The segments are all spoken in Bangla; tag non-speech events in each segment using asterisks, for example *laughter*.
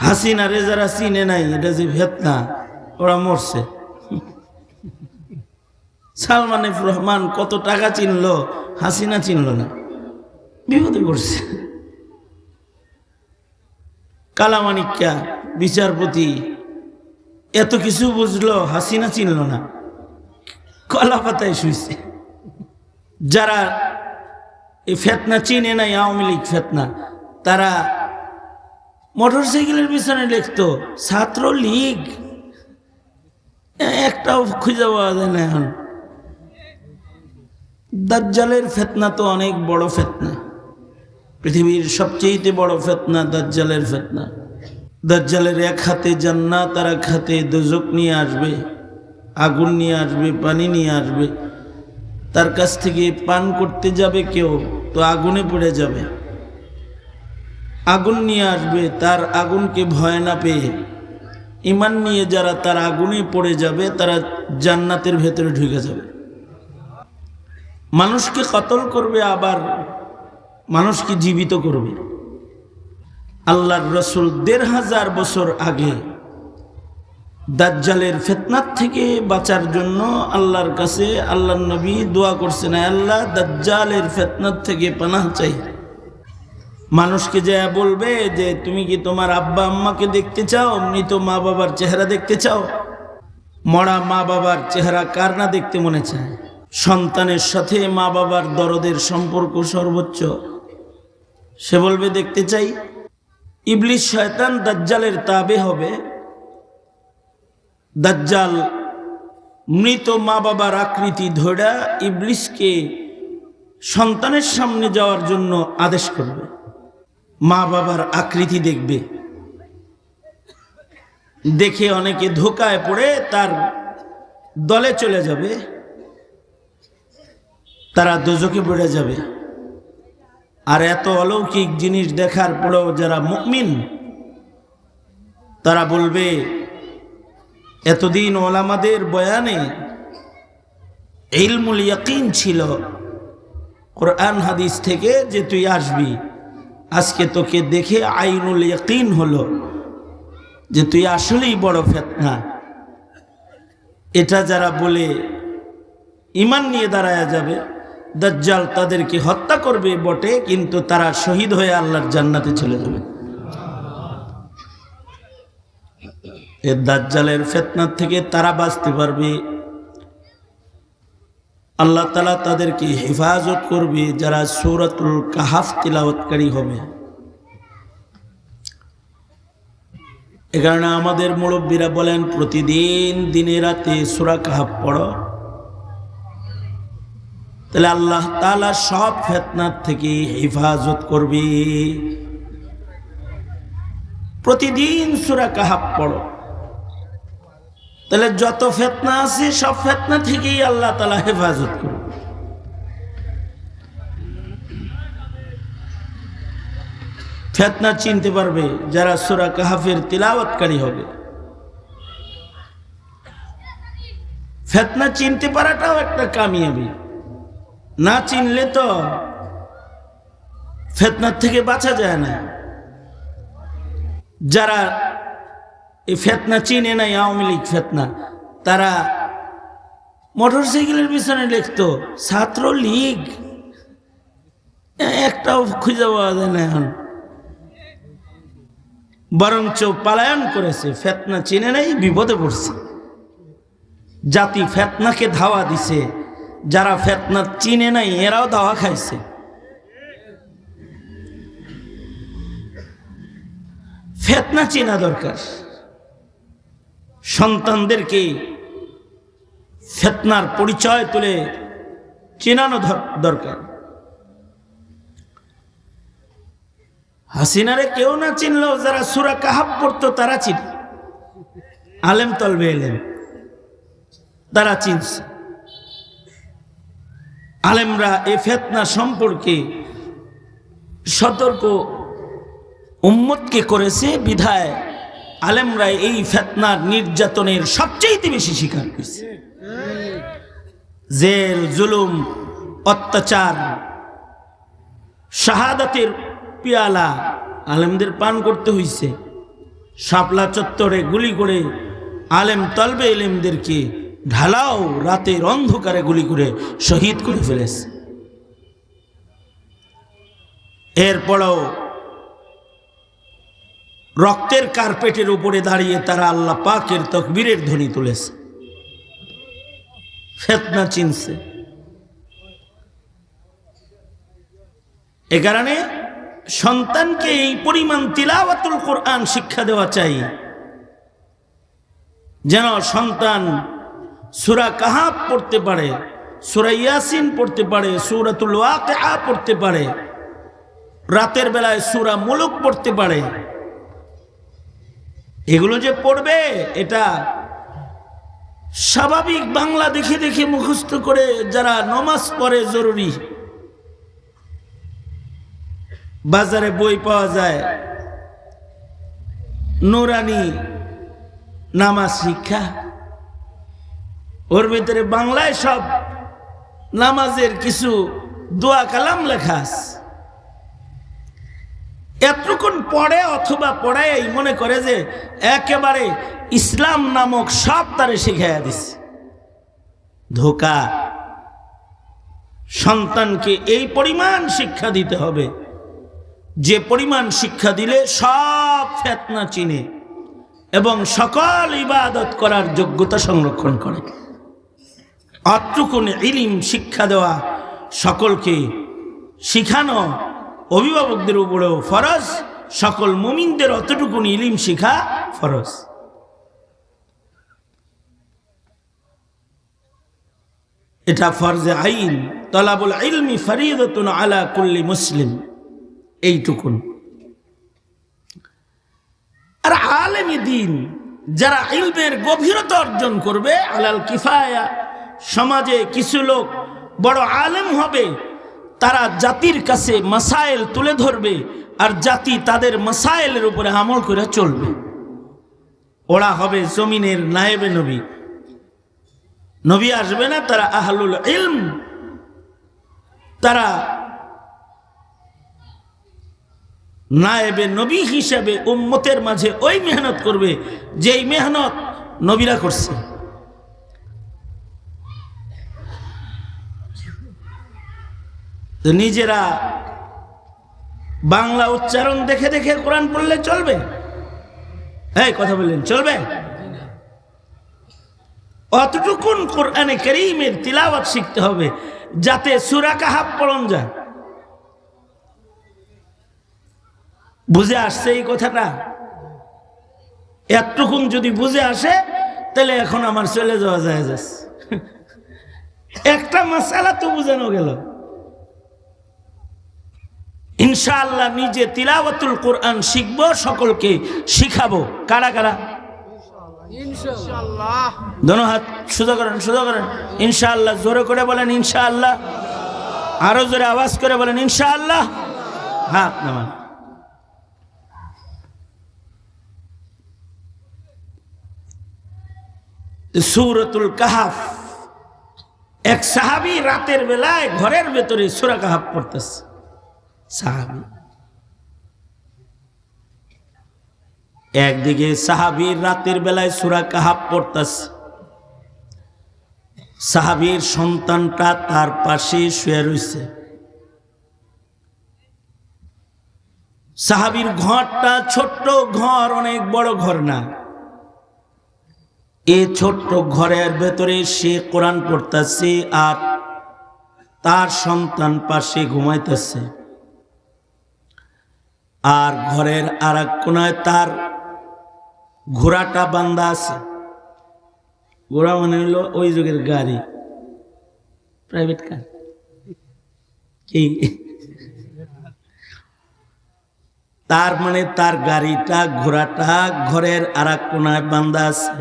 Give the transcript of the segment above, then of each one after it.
হাসিনা রে যারা চিনে নাই, এটা যে ভেতনা, ওরা মরছে। সালমান রহমান কত টাকা চিনলো, হাসিনা চিনল না। বিপদে পড়ছে। কালামানিক্যা, বিচারপতি, এত কিছু বুঝলো, হাসিনা চিনল না। কলা পাতায় শুইছে। যারা এই ফেতনা চিনে নাই, আওয়ামী লীগ ফেতনা, তারা মোটর সাইকেলের পিছনে লিখতো ছাত্র লীগ একটাও খুঁজে পাওয়া যায় না এখন। দাজ্জালের ফেতনা তো অনেক বড় ফেতনা। পৃথিবীর সবচেয়ে বড় ফেতনা দাজ্জালের ফেতনা। দাজ্জালের এক হাতে জান্নাত, আর এক হাতে দোজক নিয়ে আসবে, আগুন নিয়ে আসবে, পানি নিয়ে আসবে। তার কাছ থেকে পান করতে যাবে কেউ, তো আগুনে পড়ে যাবে। আগুন নিয়ে আসবে, তার আগুনকে ভয় না পেয়ে। ইমান নিয়ে যারা তার আগুনে পড়ে যাবে, তারা জান্নাতের ভেতরে ঢুকে যাবে। মানুষকে কতল করবে, আবার মানুষকে জীবিত করবে। আল্লাহর রসুল দেড় হাজার বছর আগে দাজ্জালের ফেতনার থেকে বাঁচার জন্য আল্লাহর কাছে আল্লাহর নবী দোয়া করছেন, "আয় আল্লাহ, দাজ্জালের ফেতনার থেকে পানাহ চাই। মানুষকে যে বলবে যে তুমি কি তোমার আব্বা আম্মাকে দেখতে চাও? মৃত মা বাবার চেহারা দেখতে চাও? মরা মা বাবার চেহারা কার না দেখতে মনে চায়? সন্তানের সাথে মা বাবার দরদের সম্পর্ক সর্বোচ্চ। সে বলবে, দেখতে চাই। ইবলিশ শয়তান দাজ্জালের তাবে হবে। দাজ্জাল মৃত মা বাবার আকৃতি ধরা ইবলিশকে সন্তানের সামনে যাওয়ার জন্য আদেশ করবে। মা বাবার আকৃতি দেখবে। দেখে অনেকে ধোকায় পড়ে তার দলে চলে যাবে। তারা দোজকে পড়ে যাবে। আর এত অলৌকিক জিনিস দেখার পরেও যারা মুকমিন তারা বলবে, এতদিন ওলামাদের বয়ানে ইলমুল ইয়াকিন ছিল। কোরআন হাদিস থেকে যে তুই আসবি আজকে তোকে দেখে আইনুল ইয়াকিন হলো যে তুই আসলেই বড় ফেতনা। এটা যারা বলে ইমান নিয়ে দাঁড়ায়া যাবে, দাজ্জাল তাদেরকে হত্যা করবে বটে, কিন্তু তারা শহীদ হয়ে আল্লাহর জান্নাতে চলে যাবে। এর দাজ্জালের ফেতনার থেকে তারা বাঁচতে পারবে। আল্লাহ তালা তাদেরকে হেফাজত করবে যারা সৌরাতুল কাহাফ তিলাওয়াতকারী হবে। এ কারণে আমাদের মুরব্বীরা বলেন, প্রতিদিন দিনে রাতে সুরা কাহাফ পড়ো। তাহলে আল্লাহ তালা সব ফেতনার থেকে হেফাজত করবে। প্রতিদিন সুরা কাহাব পড়ো। তাহলে যত ফেতনা আছে, সব ফেতনা থেকেই আল্লাহ তালা হেফাজত করবে ফেতনা চিনতে পারবে যারা সুরা কাহাফের তিলাওয়াতকারী হবে। ফেতনা চিনতে পারাটাও একটা কামিয়াবি। না চিনলে তো ফেতনার থেকে বাঁচা যায় না। যারা এই ফেতনা চিনে নাই আওয়ামী লীগ ফেতনা। তারা মোটর সাইকেলের পিছনে লিখতো ছাত্র লীগ একটাও খুঁজে পাওয়া যায় না এখন। বরঞ্চ পালায়ন করেছে, ফেতনা চিনে নাই, বিপদে পড়ছে। জাতি ফেতনাকে ধাওয়া দিছে, যারা ফেতনা চিনে নাই, এরাও ধাওয়া খাইছে। ফেতনা চেনা দরকার। সন্তানদেরকে ফেতনার পরিচয় তুলে চেনানো দরকার। হাসিনারে কেউ না চিনলেও যারা সুরা কাহাব পড়তো তারা চিন। আলেম তলবে এলেন, তারা চিনছে। আলেমরা এ ফেতনা সম্পর্কে সতর্ক উম্মতকে করেছে, বিধায় আলেমরা এই ফেতনার নির্যাতনের সবচেয়ে বেশি শিকার করেছে জেল, জুলুম, অত্যাচার, শাহাদাতের পিয়ালা আলেমদের পান করতে হইছে। শাপলা চত্বরে গুলি করে আলেম তলবে এলেমদেরকে ঢালাও রাতের অন্ধকারে গুলি করে শহীদ করে ফেলেছে। এরপরও রক্তের কার্পেটের উপরে দাঁড়িয়ে তারা আল্লাহ পাকের তকবীরের ধ্বনি তুলেছে। ফেতনা চিনছে। এ কারণে সন্তানকে এই পরিমাণ তিলাওয়াতুল কোরআন শিক্ষা দেওয়া চাই। যেন সন্তান সুরা কাহাব পড়তে পারে, সুরা ইয়াসিন পড়তে পারে, সুরাতুল ওয়াকিআ পড়তে পারে, রাতের বেলায় সুরা মুলুক পড়তে পারে এগুলো যে পড়বে, এটা স্বাভাবিক বাংলা দেখে দেখে মুখস্থ করে যারা নমাজ পড়ে জরুরি। বাজারে বই পাওয়া যায়, নোরানি নামাজ শিক্ষা। ওর ভিতরে বাংলায় সব নামাজের কিছু দোয়া কালাম লেখা আছে। এতক্ষণ পড়ে অথবা পড়াই মনে করে যে একেবারে ইসলাম নামক সব তারে শিখাইয়া দিছে। ধোকা। সন্তানকে এই পরিমাণ শিক্ষা দিতে হবে। যে পরিমাণ শিক্ষা দিলে সব ফেতনা চিনে এবং সকল ইবাদত করার যোগ্যতা সংরক্ষণ করে। অতটুকুন ইলিম শিক্ষা দেওয়া সকলকে শিখানো অভিভাবকদের উপরেও ফরজ, সকল মুমিনদের অতটুকুন ইলিম শিখা ফরজ। এটা ফরজে আইন, তলাবুল ইলমি ফরিদতুন আলা কুল্লি মুসলিম, এইটুকুন। আর আলেমি দিন, যারা ইলমের গভীরতা অর্জন করবে, আলাল কিফায়া, সমাজে কিছু লোক বড় আলেম হবে তারা জাতির কাছে মাসাইল তুলে ধরবে আর জাতি তাদের মাসাইলের উপরে আমল করে চলবে। ওরা হবে জমিনের নায়েবে নবী। নবী আসবে না, তারা আহলুল ইলম। তারা নায়েবে নবী হিসাবে উম্মতের মাঝে ওই মেহনত করবে, যেই মেহনত নবীরা করছে। তো নিজেরা বাংলা উচ্চারণ দেখে দেখে কোরআন পড়লে চলবে? হ্যাঁ কথা বললেন, চলবে? অতটুকুন কোরআনে করিমের তিলাওয়াত শিখতে হবে, যাতে সুরা কাহাব পড়ন যায়। বুঝে আসছে এই কথাটা? এতটুকুন যদি বুঝে আসে, তাহলে এখন আমার চলে যাওয়া যায় *laughs* একটা মশালা তো বুঝানো গেল। ইনশাআল্লাহ নিজে তিলাওয়াতুল কোরআন শিখব সকলকে শিখাবো। কারা কারা? দোনো হাত সোজা করেন সোজা করেন। ইনশাআল্লাহ জোরে করে বলেন ইনশাআল্লাহ। আরও জোরে আওয়াজ করে বলেন ইনশাআল্লাহ। হাত নামান। সুরতুল কাহাফ। এক সাহাবি রাতের বেলায় ঘরের ভেতরে সুরা কাহাফ পড়তেছে। সাহাবি। একদিকে সাহাবির রাতের বেলায় সুরা কাহাব পড়তেছে। সাহাবির সন্তানটা তার পাশে শুয়ে রয়েছে সাহাবির ঘরটা ছোট্ট ঘর, অনেক বড় ঘর না। এ ছোট্ট ঘরের ভেতরে সে কোরআন পড়তেছে আর তার সন্তান পাশে ঘুমাইতেছে। আর ঘরের আর এক কোনায় তার ঘোড়াটা বান্দা আছে। ঘোড়া মানে হলো ওই যুগের গাড়ি। প্রাইভেট কার কি? তার মানে তার গাড়িটা, ঘোড়াটা ঘরের আর এক কোনায় বান্দা আছে।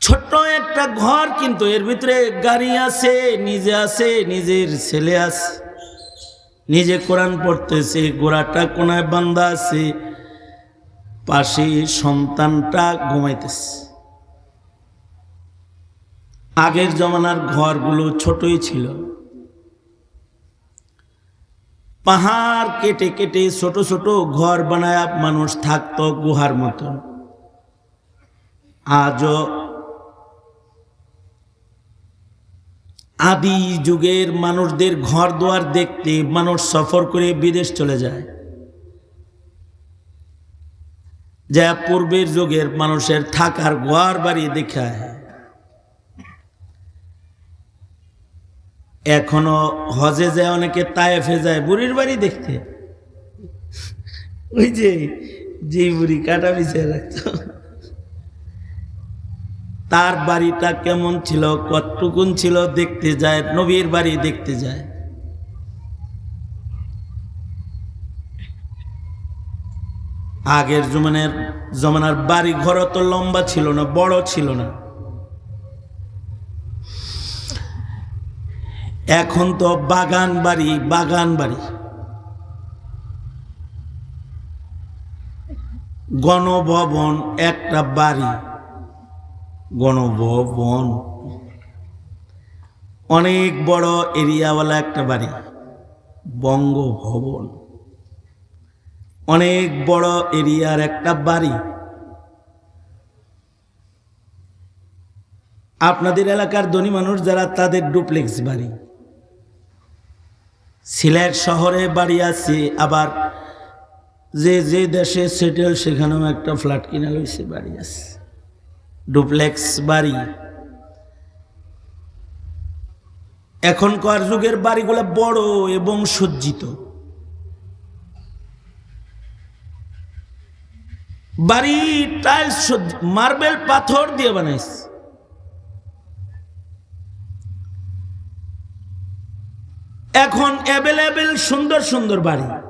ছোট্ট একটা ঘর কিন্তু এর ভিতরে গাড়ি আছে, নিজে আছে, নিজের ছেলে আছে। নিজে কোরআন পড়তেছে, গোড়াটা কোনায় বান্দা আছে, পাশে সন্তানটা ঘুমাইতেছে। আগের জমানার ঘরগুলো ছোটই ছিল। পাহাড় কেটে কেটে ছোট ছোট ঘর বানায় মানুষ থাকতো গুহার মতন। আজও আদি যুগের মানুষদের ঘর দুয়ার দেখতে মানুষ সফর করে বিদেশ চলে যায়। যা পূর্বের যুগের মানুষের থাকার ঘর বাড়ি দেখায়। এখনও হজে যায় অনেকে তায়েফে যায়, বুড়ির বাড়ি দেখতে। ওই যে যে বুড়ি কাটা বিছিয়ে রাখতো তার বাড়িটা কেমন ছিল, কতটুকুন ছিল দেখতে যায়, নবীর বাড়ি দেখতে যায়। আগের জমানের, জমানার বাড়ি ঘর তো লম্বা ছিল না, বড় ছিল না। এখন তো বাগান বাড়ি বাগান বাড়ি। গণভবন, একটা বাড়ি। গণভবন। অনেক বড় এরিয়াওয়ালা একটা বাড়ি, বঙ্গভবন। অনেক বড় এরিয়ার একটা বাড়ি। আপনাদের এলাকার ধনী মানুষ যারা, তাদের ডুপ্লেক্স বাড়ি। সিলেট শহরে বাড়ি আছে, আবার যে যে দেশে সেটেল সেখানেও একটা ফ্ল্যাট কিনা লইছে বাড়ি আছে। ডুপ্লেক্স বাড়ি। এখনকার যুগের বাড়িগুলো বড় এবং সজ্জিত। বাড়ি টাইলস মার্বেল পাথর দিয়ে বানাইছে। এখন অ্যাভেলেবেল সুন্দর সুন্দর বাড়ি।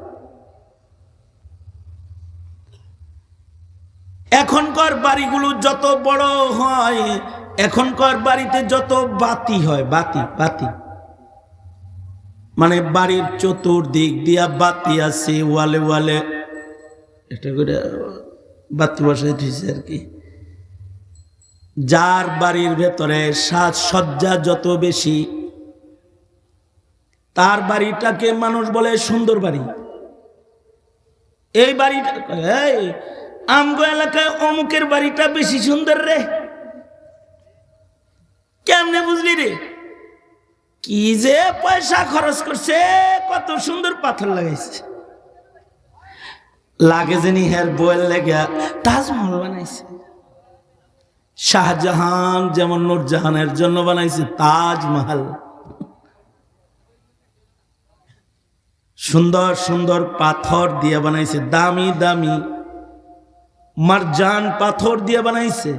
এখনকার বাড়িগুলো যত বড় হয়, এখনকার বাড়িতে যত বাতি হয়, বাতি বাতি। মানে বাড়ির চতুর্দিক দিয়া বাতি আছে, ওয়ালে ওয়ালে। এটা করে বাতি বসাই দিয়েছে আর কি। যার বাড়ির ভেতরে সাজসজ্জা যত বেশি, তার বাড়িটাকে মানুষ বলে সুন্দর বাড়ি। এই বাড়িটা, এই আমগো এলাকায় অমুকের বাড়িটা বেশি সুন্দর রে। কেমনে বুঝলি রে? কি যে পয়সা খরচ করছে, কত সুন্দর পাথর লাগাইছে। লাগে জানি হের বয়ের লেগে তাজমহল বানাইছে। শাহজাহান যেমন নূরজাহানের জন্য বানাইছে তাজমহল। সুন্দর সুন্দর পাথর দিয়ে বানাইছে, দামি দামি। মারজান পাথর দিয়ে বানাইছে।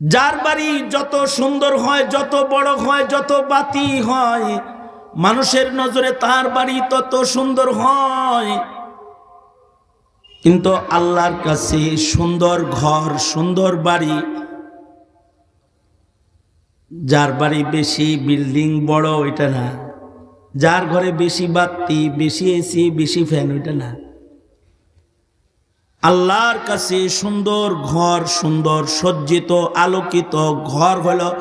যার বাড়ি যত সুন্দর হয়, যত বড় হয়, যত বাতি হয়, মানুষের নজরে তার বাড়ি তত সুন্দর হয়। কিন্তু আল্লাহর কাছে সুন্দর ঘর, সুন্দর বাড়ি, যার বাড়ি বেশি, বিল্ডিং বড় ওইটা না। যার ঘরে বেশি বাতি, বেশি এসি বেশি ফ্যান ওইটা না। আল্লাহর কাছে সুন্দর ঘর, সুন্দর সজ্জিত, আলোকিত ঘর হল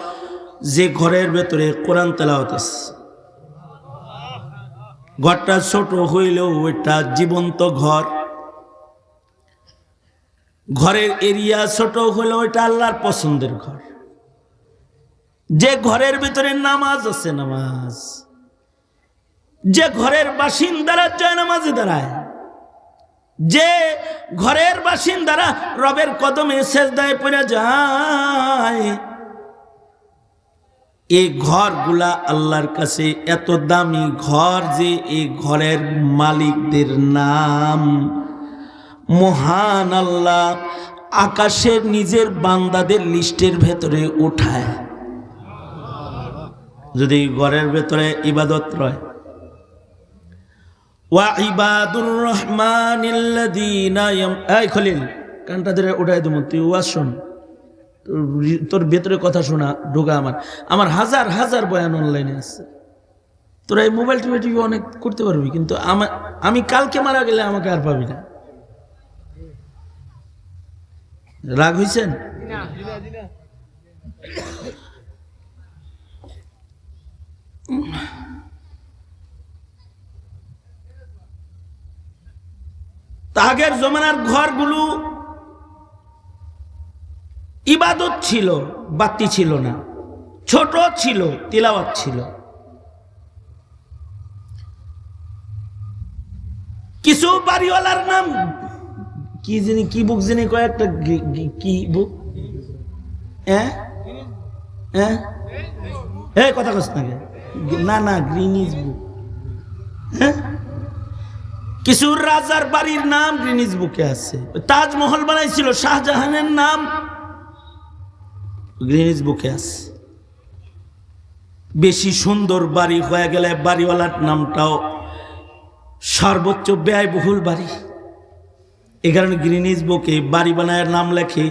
যে ঘরের ভেতরে কোরআন তেলাওয়াত আছে। ঘরটা ছোট হইলেও ওইটা জীবন্ত ঘর। ঘরের এরিয়া ছোট হলেও ওইটা আল্লাহর পছন্দের ঘর। যে ঘরের ভিতরে নামাজ আছে, নামাজ। যে ঘরের বাসিন্দারা জয় নামাজে দাঁড়ায়, যে ঘরের বাসিন্দারা রবের কদমে শেষদায় পড়ে যায় এই ঘরগুলা আল্লাহর কাছে এত দামি ঘর যে এই ঘরের মালিকদের নাম। মহান আল্লাহ আকাশের নিজের বান্দাদের লিস্টের ভেতরে উঠায়। যদি ঘরের ভেতরে ইবাদত রয় ওয়াইবাদুর রহমান এই খলিল কানটা ধরে দেবো তুই ওয়াজ শোন। তোর- তোর ভেতরে কথা শোনা ঢোকা আমার। আমার হাজার হাজার বয়ান অনলাইনে আছে। তোরা এই মোবাইল টিভি টিভি অনেক করতে পারবি কিন্তু আমার আমি কালকে মারা গেলে আমাকে আর পাবি না। রাগ হয়েছেন তা আগের জমানার ঘরগুলো ইবাদত ছিল, বাতি ছিল না। ছোট ছিল, তিলাওয়াত ছিল। কিছু বাড়িওয়ালার নাম কি জানি কি বুক জানি কয়েকটা কি বুক? হ্যাঁ হ্যাঁ এই কথা কস না? না না, গ্রিনিজ বুক। হ্যাঁ? কিছু রাজার বাড়ির নাম গ্রিনিজ বুকে আছে। তাজমহল বানাইছিল শাহজাহানের নাম গ্রিনিজ বুকে আছে। বেশি সুন্দর বাড়ি হয়ে গেলে বাড়িওয়ালার নামটাও সর্বোচ্চ ব্যয়বহুল বাড়ি। এ কারণে গ্রিনিজ বুকে বাড়ি বানায় নাম লেখে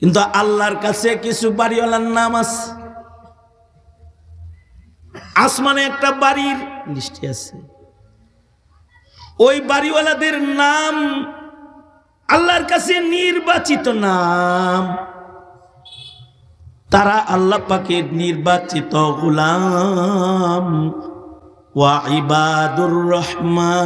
কিন্তু আল্লাহর কাছে কিছু বাড়িওয়ালার নাম আছে। আসমানে একটা বাড়ির লিস্টে আছে। ওই বাড়িওয়ালাদের নাম আল্লাহর কাছে নির্বাচিত নাম। তারা আল্লাহ পাকের নির্বাচিত গুলাম। ওয়া ইবাদুর রহমান।